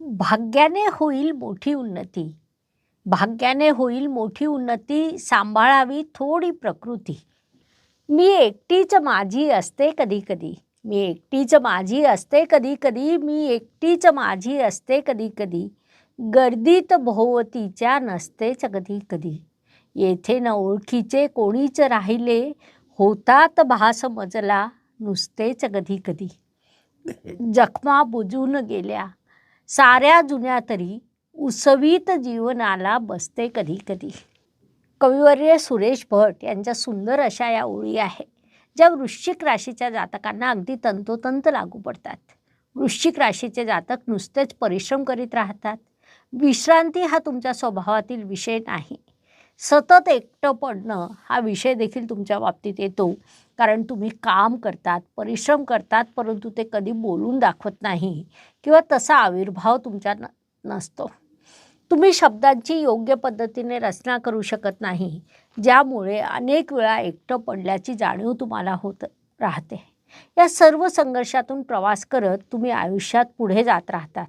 भाग्याने होईल मोठी उन्नती. भाग्याने होईल मोठी उन्नती सांभाळावी थोडी प्रकृती. मी एकटीच माझी असते कधी कधी. मी एकटीच माझी असते कधी कधी. मी एकटीच माझी असते कधी कधी. गर्दीत भोवतीच्या नसतेच कधी कधी. येथे न ओळखीचे कोणीच राहिले. होतात भास मजला नुसतेच कधी कधी. जखमा बुजून गेल्या. साऱ्या जुन्या तरी उसवीत जीवनाला बसते कधी कधी. कविवर्य सुरेश भट यांच्या सुंदर अशा या ओळी आहे ज्या वृश्चिक राशीच्या जातकांना अगदी तंतोतंत लागू पडतात. वृश्चिक राशीचे जातक नुसतेच परिश्रम करीत राहतात. विश्रांती हा तुमच्या स्वभावातील विषय नाही. सतत एकटं पडणं हा विषय देखील तुमच्या बाबतीत येतो. कारण तुम्ही काम करतात परिश्रम करतात परंतु ते कधी बोलून दाखवत नाही किंवा तसा आविर्भाव तुमच्या न नसतो. तुम्ही शब्दांची योग्य पद्धतीने रचना करू शकत नाही ज्यामुळे अनेक वेळा एकटं पडल्याची जाणीव तुम्हाला होत राहते. या सर्व संघर्षातून प्रवास करत तुम्ही आयुष्यात पुढे जात राहतात.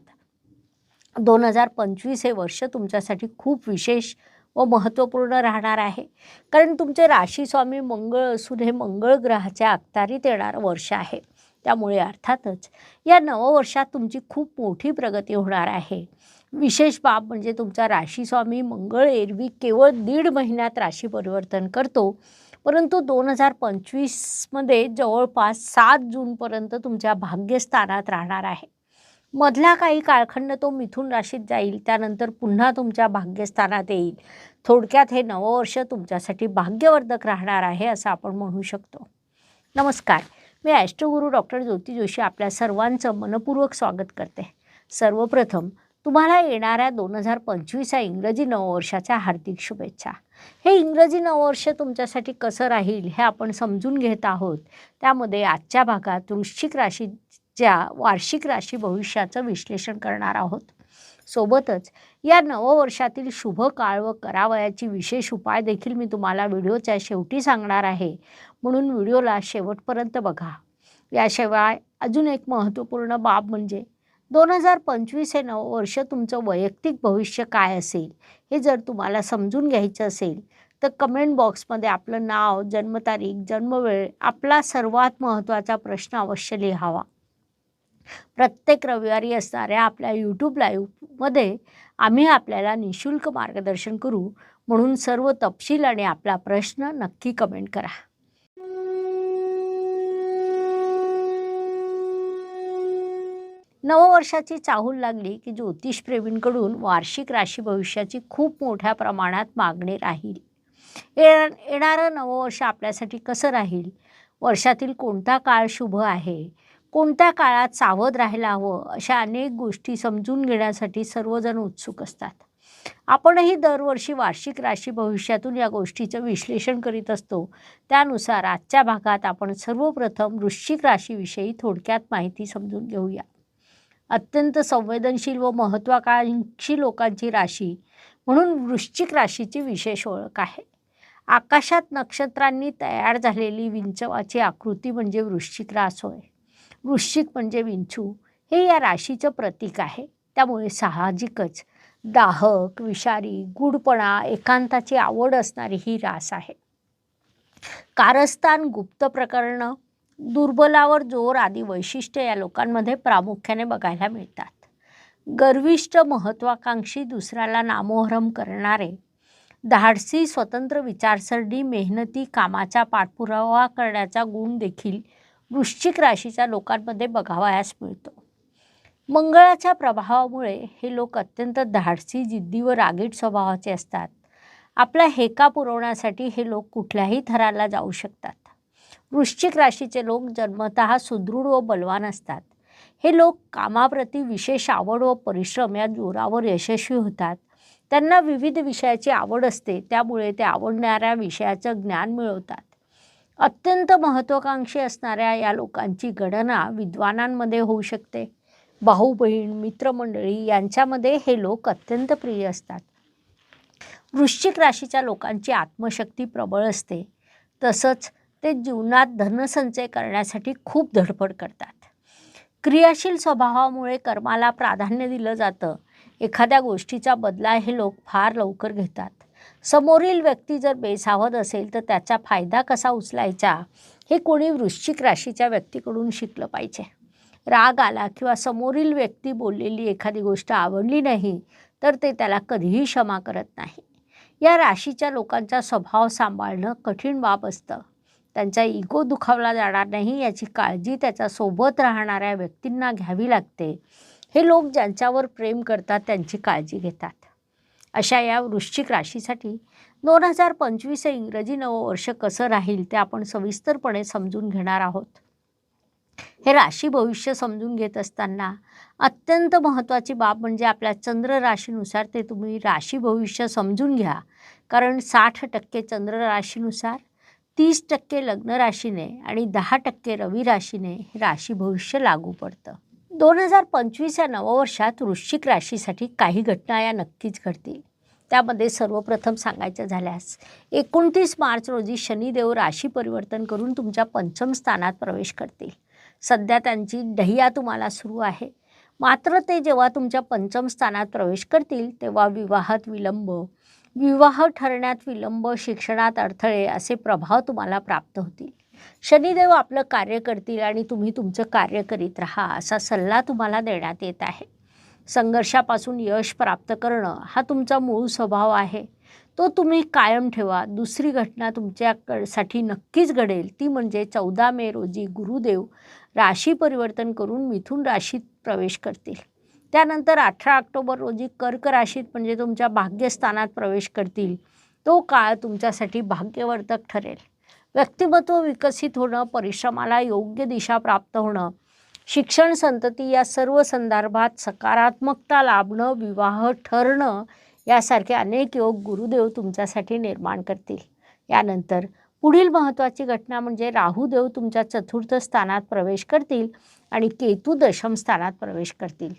दोन हजार पंचवीस हे वर्ष तुमच्यासाठी खूप विशेष व महत्त्वपूर्ण राहणार आहे. कारण तुमचे राशीस्वामी मंगळ असून हे मंगळ ग्रहाच्या अखत्यारीत येणारं वर्ष आहे. त्यामुळे अर्थातच या नववर्षात तुमची खूप मोठी प्रगती होणार आहे. विशेष बाब म्हणजे तुमचा राशीस्वामी मंगळ एरवी केवळ दीड महिन्यात राशी परिवर्तन करतो. परंतु दोन हजार पंचवीसमध्ये जवळपास सात जूनपर्यंत तुमच्या भाग्यस्थानात राहणार आहे. मधला काही काळखंड तो मिथून राशीत जाईल त्यानंतर पुन्हा तुमच्या भाग्यस्थानात येईल. थोडक्यात हे नववर्ष तुमच्यासाठी भाग्यवर्धक राहणार आहे असं आपण म्हणू शकतो. नमस्कार मी ॲस्ट्रोगुरू डॉक्टर ज्योती जोशी आपल्या सर्वांचं मनपूर्वक स्वागत करते. सर्वप्रथम तुम्हाला येणाऱ्या दोन हजार पंचवीस या इंग्रजी नववर्षाच्या हार्दिक शुभेच्छा. हे इंग्रजी नववर्ष तुमच्यासाठी कसं राहील हे आपण समजून घेत आहोत. त्यामध्ये आजच्या भागात वृश्चिक राशीच्या वार्षिक राशी भविष्याचं विश्लेषण करणार आहोत. सोबतच या नववर्षातील शुभ काळ व करावयाची विशेष उपाय देखील मी तुम्हाला व्हिडिओच्या शेवटी सांगणार आहे. म्हणून व्हिडिओला शेवटपर्यंत बघा. याशिवाय अजून एक महत्त्वपूर्ण बाब म्हणजे दोन हजार पंचवीस हे नववर्ष तुमचं वैयक्तिक भविष्य काय असेल हे जर तुम्हाला समजून घ्यायचं असेल तर कमेंट बॉक्समध्ये आपलं नाव जन्मतारीख जन्मवेळ आपला सर्वात महत्त्वाचा प्रश्न अवश्य लिहावा. प्रत्येक रविवारी असणाऱ्या आपल्या यूट्यूब लाईव्हमध्ये आम्ही आपल्याला निशुल्क मार्गदर्शन करू म्हणून सर्व तपशील आणि आपला प्रश्न नक्की कमेंट करा. नववर्षाची चाहूल लागली की ज्योतिषप्रेमींकडून वार्षिक राशी भविष्याची खूप मोठ्या प्रमाणात मागणी राहील. ये येणारं नववर्ष आपल्यासाठी कसं राहील? वर्षातील कोणता काळ शुभ आहे? कोणत्या काळात सावध राहायला हवं अशा अनेक गोष्टी समजून घेण्यासाठी सर्वजण उत्सुक असतात. आपणही दरवर्षी वार्षिक राशी भविष्यातून या गोष्टीचं विश्लेषण करीत असतो. त्यानुसार आजच्या भागात आपण सर्वप्रथम वृश्चिक राशीविषयी थोडक्यात माहिती समजून घेऊया. अत्यंत संवेदनशील व महत्त्वाकांक्षी लोकांची राशी म्हणून वृश्चिक राशीची विशेष ओळख आहे. आकाशात नक्षत्रांनी तयार झालेली विंचवाची आकृती म्हणजे वृश्चिक रास होय. वृश्चिक म्हणजे विंचू हे या राशीचं प्रतीक आहे. त्यामुळे साहजिकच दाहक विषारी गुडपणा एकांताची आवड असणारी ही रास आहे. कारस्थान गुप्त प्रकरणं दुर्बलावर जोर आदी वैशिष्ट्य या लोकांमध्ये प्रामुख्याने बघायला मिळतात. गर्विष्ट महत्त्वाकांक्षी दुसऱ्याला नामोहरम करणारे धाडसी स्वतंत्र विचारसरणी मेहनती कामाचा पाठपुरावा करण्याचा गुण देखील वृश्चिक राशीच्या लोकांमध्ये बघावयास मिळतो. मंगळाच्या प्रभावामुळे हे लोक अत्यंत धाडसी जिद्दी व रागीट स्वभावाचे असतात. आपला हेका पुरवण्यासाठी हे लोक कुठल्याही थराला जाऊ शकतात. वृश्चिक राशीचे लोक जन्मतः सुदृढ व बलवान असतात. हे लोक कामाप्रती विशेष आवड व परिश्रम या जोरावर यशस्वी होतात. त्यांना विविध विषयाची आवड असते त्यामुळे ते आवडणाऱ्या विषयाचं ज्ञान मिळवतात. अत्यंत महत्त्वाकांक्षी असणाऱ्या या लोकांची गणना विद्वानांमध्ये होऊ शकते. भाऊ बहीण मित्रमंडळी यांच्यामध्ये हे लोक अत्यंत प्रिय असतात. वृश्चिक राशीच्या लोकांची आत्मशक्ती प्रबळ असते. तसंच ते जीवनात धनसंचय करण्यासाठी खूप धडपड करतात. क्रियाशील स्वभावामुळे कर्माला प्राधान्य दिलं जातं. एखाद्या गोष्टीचा बदला हे लोक फार लवकर घेतात. समोरील व्यक्ती जर बेसावध असेल तर त्याचा फायदा कसा उचलायचा? हे कोणी वृश्चिक राशीच्या व्यक्तीकडून शिकलं पाहिजे. राग आला किंवा समोरील व्यक्ती बोललेली एखादी गोष्ट आवडली नाही तर ते त्याला कधीही क्षमा करत नाही. या राशीच्या लोकांचा स्वभाव सांभाळणं कठीण बाब असतं. त्यांचा इगो दुखावला जाणार नाही याची काळजी त्याच्या सोबत राहणाऱ्या व्यक्तींना घ्यावी लागते. हे लोक ज्यांच्यावर प्रेम करतात त्यांची काळजी घेतात. अशा या वृश्चिक राशीसाठी दोन हजार पंचवीस हे इंग्रजी नववर्ष कसं राहील ते आपण सविस्तरपणे समजून घेणार आहोत. हे राशी भविष्य समजून घेत असताना अत्यंत महत्त्वाची बाब म्हणजे आपल्या चंद्र राशीनुसार ते तुम्ही राशी भविष्य समजून घ्या. कारण साठ टक्के चंद्र राशीनुसार तीस टक्के लग्न राशीने आणि दहा टक्के रवी राशीने हे राशी भविष्य लागू पडतं. दोन हजार पंचवीस या नववर्षात वृश्चिक राशीसाठी काही घटना या नक्कीच घडतील. त्यामध्ये सर्वप्रथम सांगायचं झाल्यास एकोणतीस मार्च रोजी शनिदेव राशी परिवर्तन करून तुमच्या पंचम स्थानात प्रवेश करतील. सध्या त्यांची डहिया तुम्हाला सुरू आहे. मात्र ते जेव्हा तुमच्या पंचम स्थानात प्रवेश करतील तेव्हा विवाहात विलंब विवाह ठरण्यात विलंब शिक्षणात अडथळे असे प्रभाव तुम्हाला प्राप्त होतील. शनिदेव आपलं कार्य करतील आणि तुम्ही तुमचं कार्य करीत राहा असा सल्ला तुम्हाला देण्यात येत आहे. संघर्षापासून यश प्राप्त करणं हा तुमचा मूळ स्वभाव आहे. तो तुम्ही कायम ठेवा. दुसरी घटना तुमच्यासाठी नक्कीच घडेल. ती म्हणजे चौदा मे रोजी गुरुदेव राशी परिवर्तन करून मिथून राशीत प्रवेश करतील. त्यानंतर अठरा ऑक्टोबर रोजी कर्क राशीत म्हणजे तुमच्या भाग्यस्थानात प्रवेश करतील. तो काळ तुमच्यासाठी भाग्यवर्धक ठरेल. व्यक्तिमत्व विकसित होणं परिश्रमाला योग्य दिशा प्राप्त होणं शिक्षण संतती या सर्व संदर्भात सकारात्मकता लाभणं विवाह ठरणं यासारखे अनेक योग गुरुदेव तुमच्यासाठी निर्माण करतील. यानंतर पुढील महत्त्वाची घटना म्हणजे राहुदेव तुमच्या चतुर्थ स्थानात प्रवेश करतील आणि केतू दशम स्थानात प्रवेश करतील.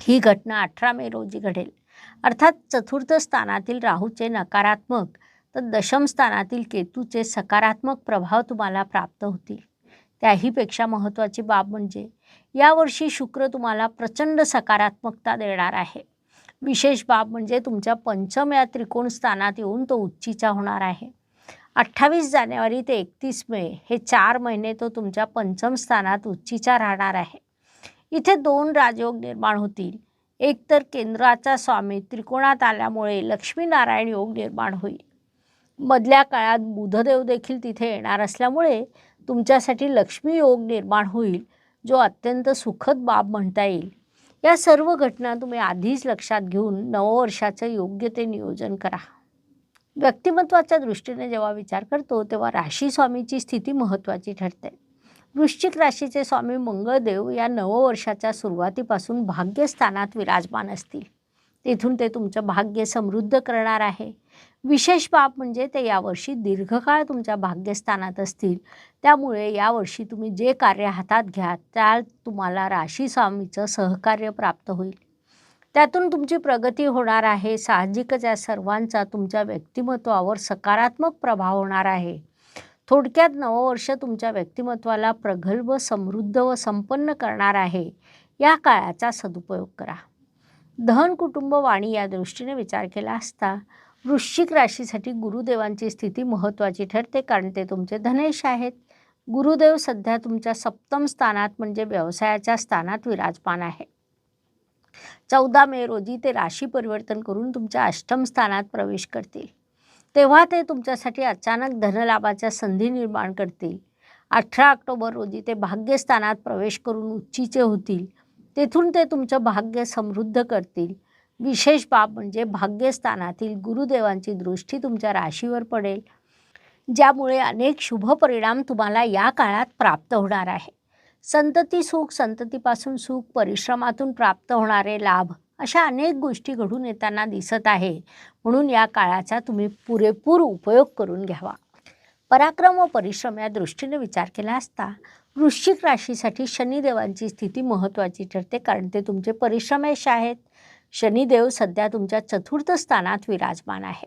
ही घटना अठरा मे रोजी घडेल. अर्थात चतुर्थ स्थानातील राहूचे नकारात्मक तर दशम स्थानातील केतूचे सकारात्मक प्रभाव तुम्हाला प्राप्त होतील. त्याहीपेक्षा महत्त्वाची बाब म्हणजे यावर्षी शुक्र तुम्हाला प्रचंड सकारात्मकता देणार आहे. विशेष बाब म्हणजे तुमच्या पंचम या त्रिकोण स्थानात येऊन तो उच्चीचा होणार आहे. अठ्ठावीस जानेवारी ते एकतीस मे हे चार महिने तो तुमच्या पंचम स्थानात उच्चीचा राहणार आहे. इथे दोन राजयोग निर्माण होतील. एक तर केंद्राचा स्वामी त्रिकोणात आल्यामुळे लक्ष्मीनारायण योग निर्माण होईल. मधल्या काळात बुधदेव देखील तिथे येणार असल्यामुळे तुमच्यासाठी लक्ष्मी योग निर्माण होईल जो अत्यंत सुखद बाब म्हणता येईल. या सर्व घटना तुम्ही आधीच लक्षात घेऊन नववर्षाचं योग्य ते नियोजन करा. व्यक्तिमत्वाच्या दृष्टीने जेव्हा विचार करतो तेव्हा राशी स्वामीची स्थिती महत्त्वाची ठरते. वृश्चिक राशीचे स्वामी मंगळदेव या नववर्षाच्या सुरुवातीपासून भाग्यस्थानात विराजमान असतील. तिथून ते तुमचं भाग्य समृद्ध करणार आहे. विशेष बाब म्हणजे ते यावर्षी दीर्घकाळ तुमच्या भाग्यस्थानात असतील. त्यामुळे यावर्षी तुम्ही जे कार्य हातात घ्या त्या तुम्हाला राशी स्वामीचं सहकार्य प्राप्त होईल. त्यातून तुमची प्रगती होणार आहे. साहजिकच या सर्वांचा तुमच्या व्यक्तिमत्वावर सकारात्मक प्रभाव होणार आहे. थोडक्यात नववर्ष तुमच्या व्यक्तिमत्वाला प्रगल्भ समृद्ध व संपन्न करणार आहे. या काळाचा सदुपयोग करा. धन कुटुंब वाणी या दृष्टीने विचार केला असता वृश्चिक राशीसाठी गुरुदेवांची स्थिती महत्त्वाची ठरते कारण ते तुमचे धनेश आहेत. गुरुदेव सध्या तुमच्या सप्तम स्थानात म्हणजे व्यवसायाच्या स्थानात विराजमान आहे. चौदा मे रोजी ते राशी परिवर्तन करून तुमच्या अष्टम स्थानात प्रवेश करतील. तेव्हा ते तुमच्यासाठी अचानक धनलाभाच्या संधी निर्माण करतील. अठरा ऑक्टोबर रोजी ते भाग्यस्थानात प्रवेश करून उच्चीचे होतील. तेथून ते तुमचं भाग्य समृद्ध करतील. विशेष बाब म्हणजे भाग्यस्थानातील गुरुदेवांची दृष्टी तुमच्या राशीवर पडेल. ज्यामुळे अनेक शुभ परिणाम तुम्हाला या काळात प्राप्त होणार आहे. संतती सुख संततीपासून सुख परिश्रमातून प्राप्त होणारे लाभ अशा अनेक गोष्टी घडून येताना दिसत आहे. म्हणून या काळाचा तुम्ही पुरेपूर उपयोग करून घ्यावा. पराक्रम व परिश्रम या दृष्टीने विचार केला असता वृश्चिक राशीसाठी शनिदेवांची स्थिती महत्त्वाची ठरते कारण ते तुमचे परिश्रमेश आहेत. शनिदेव सध्या तुमच्या चतुर्थ स्थानात विराजमान आहे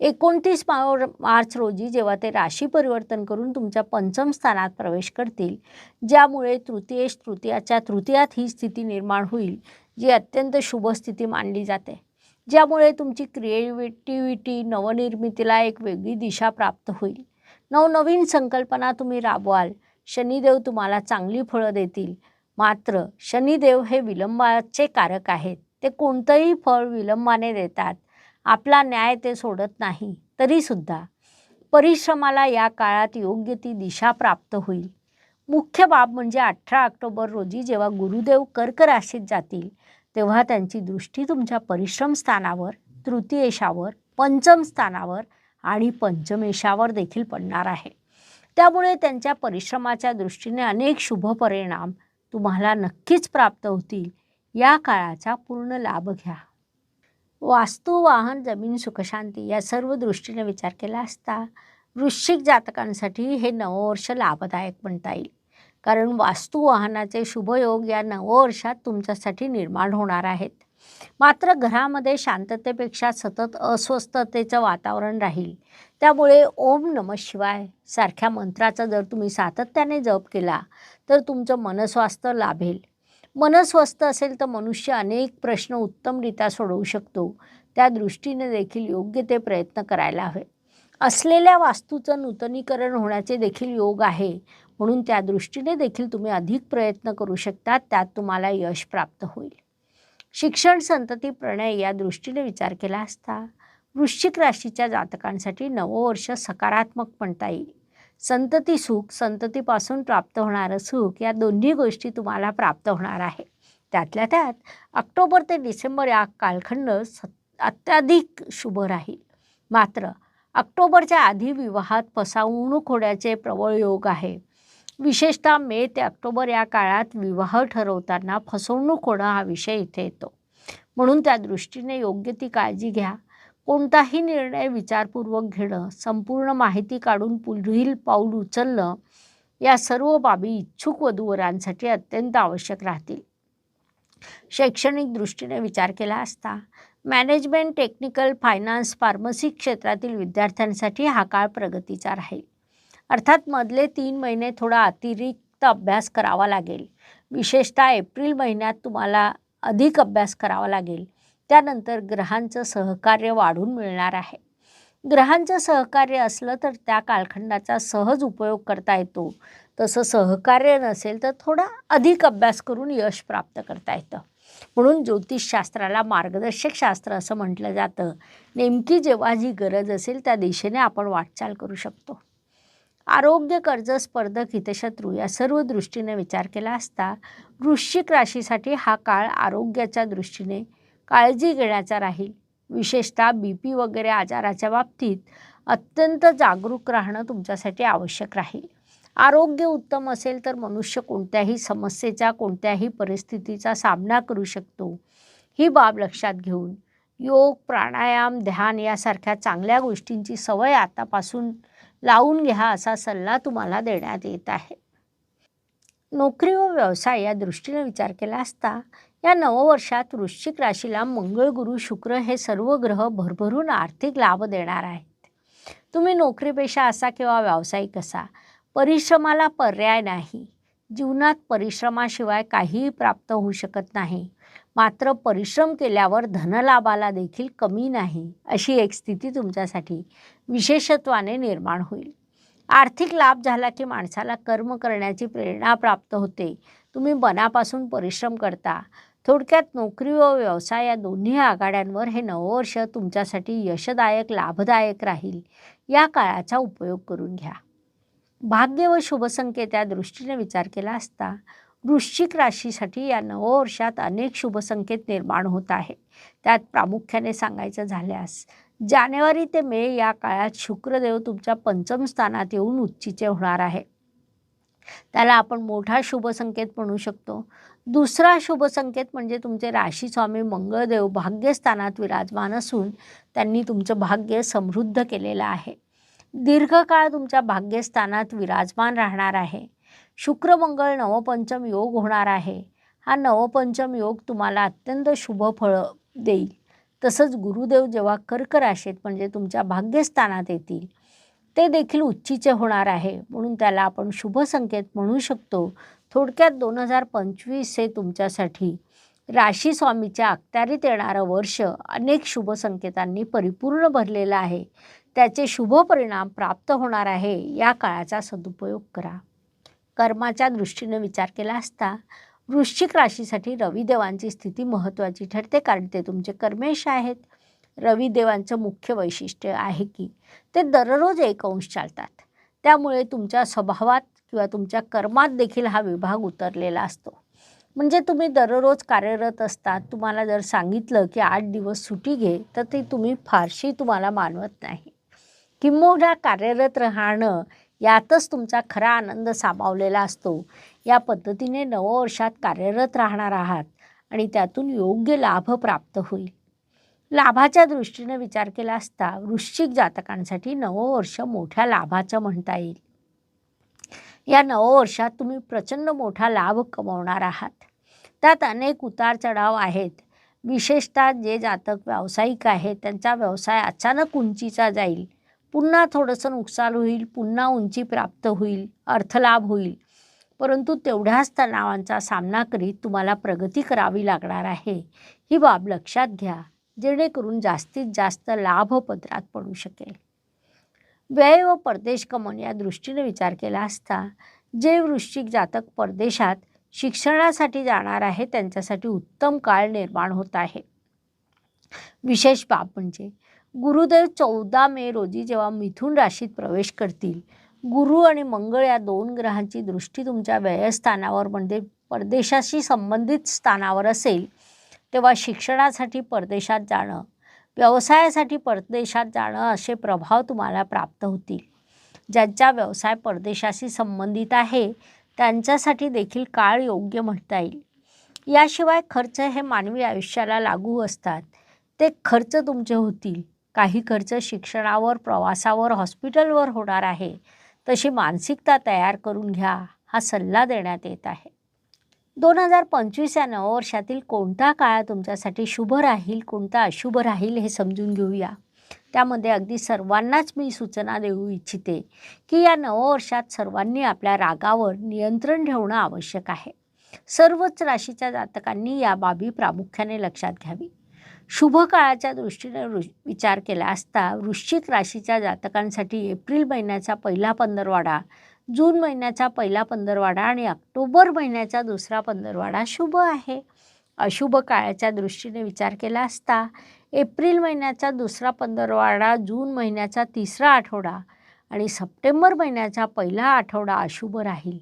एकोणतीस मार्च रोजी जेव्हा ते राशी परिवर्तन करून तुमच्या पंचम स्थानात प्रवेश करतील ज्यामुळे तृतीयेश तृतीयाच्या तृतीयात ही स्थिती निर्माण होईल जी अत्यंत शुभ स्थिती मानली जाते. ज्यामुळे तुमची क्रिएटिव्हिटी नवनिर्मितीला एक वेगळी दिशा प्राप्त होईल. नवनवीन संकल्पना तुम्ही राबवाल शनिदेव तुम्हाला चांगली फळं देतील. मात्र शनिदेव हे विलंबाचे कारक आहेत. ते कोणतंही फळ विलंबाने देतात. आपला न्याय ते सोडत नाही तरीसुद्धा. परिश्रमाला या काळात योग्य ती दिशा प्राप्त होईल. मुख्य बाब म्हणजे अठरा ऑक्टोबर रोजी जेव्हा गुरुदेव कर्क राशीत जातील तेव्हा त्यांची दृष्टी तुमच्या परिश्रम स्थानावर तृतीयेशावर पंचम स्थानावर आणि पंचमेशावर देखील पडणार आहे. त्यामुळे त्यांच्या परिश्रमाच्या दृष्टीने अनेक शुभ परिणाम तुम्हाला नक्कीच प्राप्त होतील. या काळाचा पूर्ण लाभ घ्या. वास्तू वाहन जमीन सुखशांती या सर्व दृष्टीने विचार केला असता वृश्चिक जातकांसाठी हे नववर्ष लाभदायक म्हणता येईल. कारण वास्तू वाहनाचे शुभयोग या नववर्षात तुमच्यासाठी निर्माण होणार आहेत. मात्र घरामध्ये शांततेपेक्षा सतत अस्वस्थतेचं वातावरण राहील. त्यामुळे ओम नम शिवाय सारख्या मंत्राचा जर तुम्ही सातत्याने जप केला तर तुमचं मनस्वास्थ्य लाभेल. मन स्वस्थ असेल तर मनुष्य अनेक प्रश्न उत्तमरित्या सोडवू शकतो. त्या दृष्टीने देखील योग्य ते प्रयत्न करायला हवे. असलेल्या वास्तूचं नूतनीकरण होण्याचे देखील योग आहे. म्हणून त्या दृष्टीने देखील तुम्ही अधिक प्रयत्न करू शकता त्यात तुम्हाला यश प्राप्त होईल. शिक्षण संतती प्रणय या दृष्टीने विचार केला असता वृश्चिक राशीच्या जातकांसाठी नववर्ष सकारात्मक म्हणता येईल. संतती सुख संततीपासून प्राप्त होणारं सुख या दोन्ही गोष्टी तुम्हाला प्राप्त होणार आहे. त्यातल्या त्यात ऑक्टोबर ते डिसेंबर या कालखंड स अत्याधिक शुभ राहील. मात्र ऑक्टोबरच्या आधी विवाहात फसवणूक होण्याचे प्रबळ योग आहे. विशेषतः मे ते ऑक्टोबर या काळात विवाह ठरवताना फसवणूक होणं हा विषय इथे येतो. म्हणून त्या दृष्टीने योग्य ती काळजी घ्या. कोणताही निर्णय विचारपूर्वक घेणं संपूर्ण माहिती काढून पुढील पाऊल उचलणं या सर्व बाबी इच्छुक वधूवरांसाठी अत्यंत आवश्यक राहतील. शैक्षणिक दृष्टीने विचार केला असता मॅनेजमेंट टेक्निकल फायनान्स फार्मसी क्षेत्रातील विद्यार्थ्यांसाठी हा काळ प्रगतीचा राहील. अर्थात मधले तीन महिने थोडा अतिरिक्त अभ्यास करावा लागेल. विशेषतः एप्रिल महिन्यात तुम्हाला अधिक अभ्यास करावा लागेल. त्यानंतर ग्रहांचं सहकार्य वाढून मिळणार आहे. ग्रहांचं सहकार्य असलं तर त्या कालखंडाचा सहज उपयोग करता येतो. तसं सहकार्य नसेल तर थोडा अधिक अभ्यास करून यश प्राप्त करता येतं. म्हणून ज्योतिषशास्त्राला मार्गदर्शक शास्त्र असं म्हटलं जातं. नेमकी जेव्हा जी गरज असेल त्या दिशेने आपण वाटचाल करू शकतो. आरोग्य कर्ज स्पर्धक हितशत्रू या सर्व दृष्टीने विचार केला असता वृश्चिक राशीसाठी हा काळ आरोग्याच्या दृष्टीने काळजी घेण्याचा राहील. विशेषतः बी पी वगैरे आजाराच्या बाबतीत अत्यंत जागरूक राहणं तुमच्यासाठी आवश्यक राहील. आरोग्य उत्तम असेल तर मनुष्य कोणत्याही समस्येचा कोणत्याही परिस्थितीचा सामना करू शकतो. ही बाब लक्षात घेऊन योग प्राणायाम ध्यान यासारख्या चांगल्या गोष्टींची सवय आतापासून लावून घ्या असा सल्ला तुम्हाला देण्यात येत आहे. नोकरी व व्यवसाय या दृष्टीने विचार केला असता या नववर्षात वृश्चिक राशीला मंगळ गुरु शुक्र हे सर्व ग्रह भरभरून आर्थिक लाभ देणार आहेत. तुम्ही नोकरीपेक्षा असा किंवा व्यावसायिक असा परिश्रमाला पर्याय नाही. जीवनात परिश्रमाशिवाय काहीही प्राप्त होऊ शकत नाही. मात्र परिश्रम केल्यावर धनलाभाला देखील कमी नाही अशी एक स्थिती तुमच्यासाठी विशेषत्वाने निर्माण होईल. आर्थिक लाभ झाला की माणसाला कर्म करण्याची प्रेरणा प्राप्त होते. तुम्ही मनापासून परिश्रम करता. थोडक्यात नोकरी व व्यवसाय या दोन्ही आघाड्यांवर हे नववर्ष तुमच्यासाठी यशदायक लाभदायक राहील. या काळाचा उपयोग करून घ्या. भाग्य व शुभसंकेत या दृष्टीने विचार केला असता वृश्चिक राशीसाठी या नववर्षात अनेक शुभसंकेत निर्माण होत आहे त्यात प्रामुख्याने सांगायचं झाल्यास जानेवारी ते मे या काळात शुक्रदेव तुमच्या पंचम स्थानात येऊन उच्चीचे होणार आहे त्याला आपण मोठा शुभसंकेत म्हणू शकतो. दुसरा शुभसंकेत म्हणजे तुमचे राशीस्वामी मंगळदेव भाग्यस्थानात विराजमान असून त्यांनी तुमचं भाग्य समृद्ध केलेलं आहे. दीर्घकाळ तुमच्या भाग्यस्थानात विराजमान राहणार आहे. शुक्रमंगळ नवपंचम योग होणार आहे. हा नवपंचम योग तुम्हाला अत्यंत शुभ फळं देईल. तसंच गुरुदेव जेव्हा कर्क राशीत म्हणजे तुमच्या भाग्यस्थानात येतील ते देखील उच्चीचे होणार आहे. म्हणून त्याला आपण शुभ संकेत म्हणू शकतो. थोडक्यात दोन हजार पंचवीस हे तुमच्यासाठी राशी स्वामीच्या अखत्यारीत येणारं वर्ष अनेक शुभ संकेतांनी परिपूर्ण भरलेलं आहे. त्याचे शुभ परिणाम प्राप्त होणार आहे या काळाचा सदुपयोग करा. कर्माच्या दृष्टीने विचार केला असता वृश्चिक राशीसाठी रविदेवांची स्थिती महत्त्वाची ठरते कारण ते तुमचे कर्मेश आहेत. रविदेवांचं मुख्य वैशिष्ट्य आहे की ते दररोज एक अंश चालतात. त्यामुळे तुमच्या स्वभावात किंवा तुमच्या कर्मात देखील हा विभाग उतरलेला असतो. म्हणजे तुम्ही दररोज कार्यरत असतात. तुम्हाला जर सांगितलं की आठ दिवस सुट्टी घे तर ते तुम्ही फारशी तुम्हाला मानवत नाही. किंबहुना कार्यरत राहणं यातच तुमचा खरा आनंद सामावलेला असतो. या पद्धतीने नववर्षात कार्यरत राहणार आहात आणि त्यातून योग्य लाभ प्राप्त होईल. लाभाच्या दृष्टीने विचार केला असता वृश्चिक जातकांसाठी नववर्ष मोठ्या लाभाचं म्हणता येईल. या नववर्षात तुम्ही प्रचंड मोठा लाभ कमवणार आहात. त्यात अनेक उतार चढाव आहेत. विशेषतः जे जातक व्यावसायिक आहेत त्यांचा व्यवसाय अचानक उंचीचा जाईल. पुन्हा थोडंसं नुकसान होईल पुन्हा उंची प्राप्त होईल अर्थलाभ होईल. परंतु तेवढ्याच तणावांचा सामना करीत तुम्हाला प्रगती करावी लागणार आहे. ही बाब लक्षात घ्या जेणेकरून जास्तीत जास्त लाभ पदरात पडू शकेल. व्यय व परदेश कमन या दृष्टीने विचार केला असता जे वृश्चिक जातक परदेशात शिक्षणासाठी जाणार आहे त्यांच्यासाठी उत्तम काळ निर्माण होत आहे. विशेष बाब म्हणजे गुरुदेव चौदा मे रोजी जेव्हा मिथुन राशीत प्रवेश करतील गुरु आणि मंगळ या दोन ग्रहांची दृष्टी तुमच्या व्ययस्थानावर म्हणजे परदेशाशी संबंधित स्थानावर असेल तेव्हा शिक्षणासाठी परदेशात जाणं व्यवसायासाठी परदेशात जाणं असे प्रभाव तुम्हाला प्राप्त होतील. ज्यांचा व्यवसाय परदेशाशी संबंधित आहे त्यांच्यासाठी देखील काळ योग्य म्हणता येईल. याशिवाय खर्च हे मानवी आयुष्याला लागू असतात. ते खर्च तुमचे होतील. काही खर्च शिक्षणावर प्रवासावर हॉस्पिटलवर होणार आहे. तशी मानसिकता तयार करून घ्या हा सल्ला देण्यात येत आहे. दोन हजार पंचवीस या नववर्षातील कोणता काळ तुमच्यासाठी शुभ राहील कोणता अशुभ राहील हे समजून घेऊया. त्यामध्ये अगदी सर्वांनाच मी सूचना देऊ इच्छिते की या नववर्षात सर्वांनी आपल्या रागावर नियंत्रण ठेवणं आवश्यक आहे. सर्वच राशीच्या जातकांनी या बाबी प्रामुख्याने लक्षात घ्यावी. शुभ काळाच्या दृष्टीने विचार केला असता वृश्चिक राशीच्या जातकांसाठी एप्रिल महिन्याचा पहिला पंधरवाडा जून महिन्याचा पहिला पंधरवाडा आणि ऑक्टोबर महिन्याचा दुसरा पंधरवाडा शुभ आहे. अशुभ काळाच्या दृष्टीने विचार केला असता एप्रिल महिन्याचा दुसरा पंधरवाडा जून महिन्याचा तिसरा आठवडा आणि सप्टेंबर महिन्याचा पहिला आठवडा अशुभ राहील.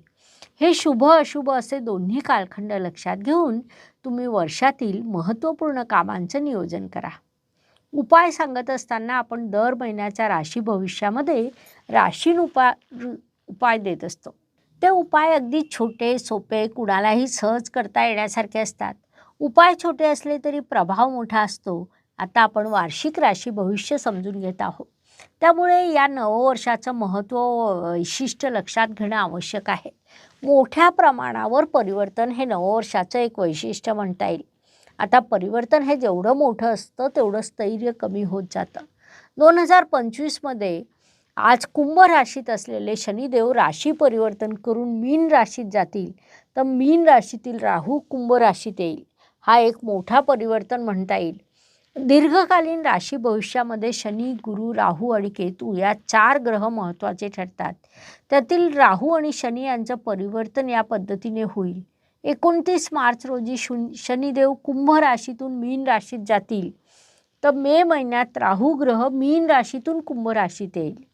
हे शुभ अशुभ असे दोन्ही कालखंड लक्षात घेऊन तुम्ही वर्षातील महत्त्वपूर्ण कामांचं नियोजन करा. उपाय सांगत असताना आपण दर महिन्याच्या राशी भविष्यामध्ये राशीनुपा उपाय देत असतो. ते उपाय अगदी छोटे सोपे कुणालाही सहज करता येण्यासारखे असतात. उपाय छोटे असले तरी प्रभाव मोठा असतो. आता आपण वार्षिक राशी भविष्य समजून घेत आहोत. त्यामुळे या नववर्षाचं महत्त्व व वैशिष्ट्य लक्षात घेणं आवश्यक आहे. मोठ्या प्रमाणावर परिवर्तन हे नववर्षाचं एक वैशिष्ट्य म्हणता येईल. आता परिवर्तन हे जेवढं मोठं असतं तेवढं स्थैर्य कमी होत जातं. दोन हजार पंचवीसमध्ये आज कुंभ राशीत असलेले शनिदेव राशी परिवर्तन करून मीन राशीत जातील. तर मीन राशीतील राहू कुंभ राशीत येईल. हा एक मोठा परिवर्तन म्हणता येईल. दीर्घकालीन राशी भविष्यामध्ये शनी गुरु राहू आणि केतू या चार ग्रह महत्त्वाचे ठरतात. त्यातील राहू आणि शनी यांचं परिवर्तन या पद्धतीने होईल. एकोणतीस मार्च रोजी शु शनिदेव कुंभ राशीतून मीन राशीत जातील. तर मे महिन्यात राहू ग्रह मीन राशीतून कुंभ राशीत येईल.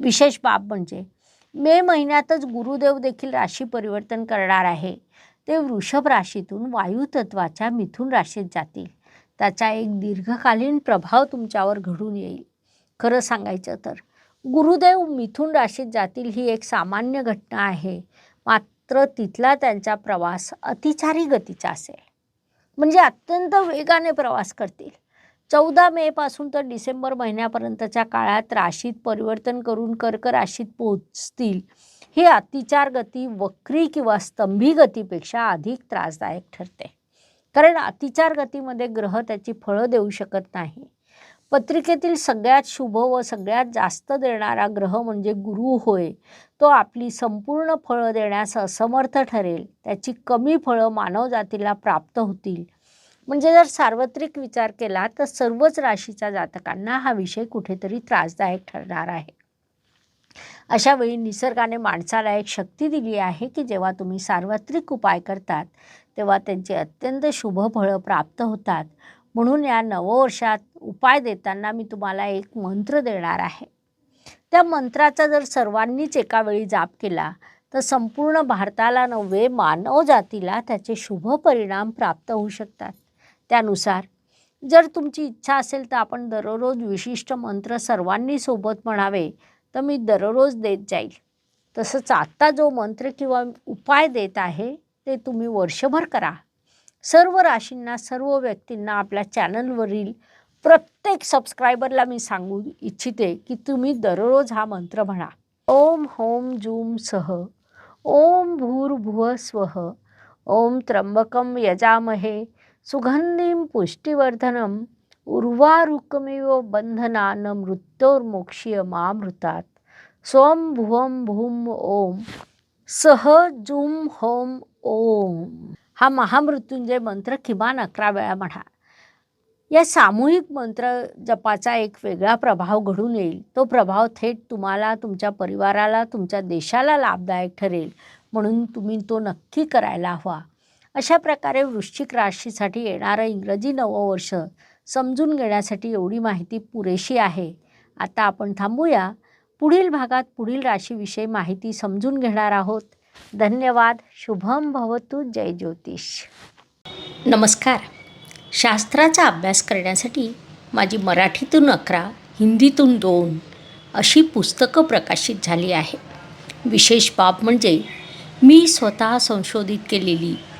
विशेष बाब म्हणजे मे महिन्यातच गुरुदेव देखील राशी परिवर्तन करणार आहे. ते वृषभ राशीतून वायुतत्वाच्या मिथून मिथुन राशीत जातील. त्याचा एक दीर्घकालीन प्रभाव तुमच्यावर घडून येईल. खरं सांगायचं तर गुरुदेव मिथुन राशीत जातील ही एक सामान्य घटना आहे. मात्र तिथला त्यांचा प्रवास अतिचारी गतीचा असेल. म्हणजे अत्यंत वेगाने प्रवास करतील. चौदा मेपासून तर डिसेंबर महिन्यापर्यंतच्या काळात राशीत परिवर्तन करून कर्क राशीत पोहोचतील. ही अतिचार गती वक्री किंवा स्तंभी गतीपेक्षा अधिक त्रासदायक ठरते. कारण अतिचार गतीमध्ये ग्रह त्याची फळं देऊ शकत नाही. पत्रिकेतील सगळ्यात शुभ व सगळ्यात जास्त देणारा ग्रह म्हणजे गुरु होय. तो आपली संपूर्ण फळं देण्यास असमर्थ ठरेल. त्याची कमी फळं मानवजातीला प्राप्त होतील. म्हणजे जर सार्वत्रिक विचार केला तर सर्वच राशीच्या जातकांना हा विषय कुठेतरी त्रासदायक ठरणार आहे. अशा वेळी निसर्गाने माणसाला एक शक्ती दिली आहे की जेव्हा तुम्ही सार्वत्रिक उपाय करतात तेव्हा त्यांचे अत्यंत शुभ फळं प्राप्त होतात. म्हणून या नववर्षात उपाय देताना मी तुम्हाला एक मंत्र देणार आहे. त्या मंत्राचा जर सर्वांनीच एका वेळी जाप केला तर संपूर्ण भारताला नव्हे मानव जातीला त्याचे शुभ परिणाम प्राप्त होऊ शकतात. त्यानुसार जर तुमची इच्छा असेल तर आपण दररोज विशिष्ट मंत्र सर्वांनी सोबत म्हणावे तर मी दररोज देत जाईल. तसंच आत्ता जो मंत्र किंवा उपाय देत आहे ते तुम्ही वर्षभर करा. सर्व राशींना सर्व व्यक्तींना आपल्या चॅनलवरील प्रत्येक सबस्क्रायबरला मी सांगू इच्छिते की तुम्ही दररोज हा मंत्र म्हणा. ओम होम जूम सह ओम भूर्भुव स्वः ओम त्र्यंबकम यजामहे सुगंधीं पुष्टिवर्धनम उर्वारुकमिव बंधनान न मृत्योर्मोक्षीय मामृतात सोम भुवम भूम ओम सह जुम होम ओम। हा महामृत्युंजय मंत्र किमान अकरा वेळा म्हणा. या सामूहिक मंत्र जपाचा एक वेगळा प्रभाव घडून येईल. तो प्रभाव थेट तुम्हाला तुमच्या परिवाराला तुमच्या देशाला लाभदायक ठरेल. म्हणून तुम्ही तो नक्की करायला हवा. अशा प्रकारे वृश्चिक राशीसाठी येणारं इंग्रजी नववर्ष समजून घेण्यासाठी एवढी माहिती पुरेशी आहे. आता आपण थांबूया. पुढील भागात पुढील राशीविषयी माहिती समजून घेणार आहोत. धन्यवाद. शुभम भवतु. जय ज्योतिष. नमस्कार. शास्त्राचा अभ्यास करण्यासाठी माझी मराठीतून अकरा हिंदीतून दोन अशी पुस्तकं प्रकाशित झाली आहे. विशेष बाब म्हणजे मी स्वतः संशोधित केलेली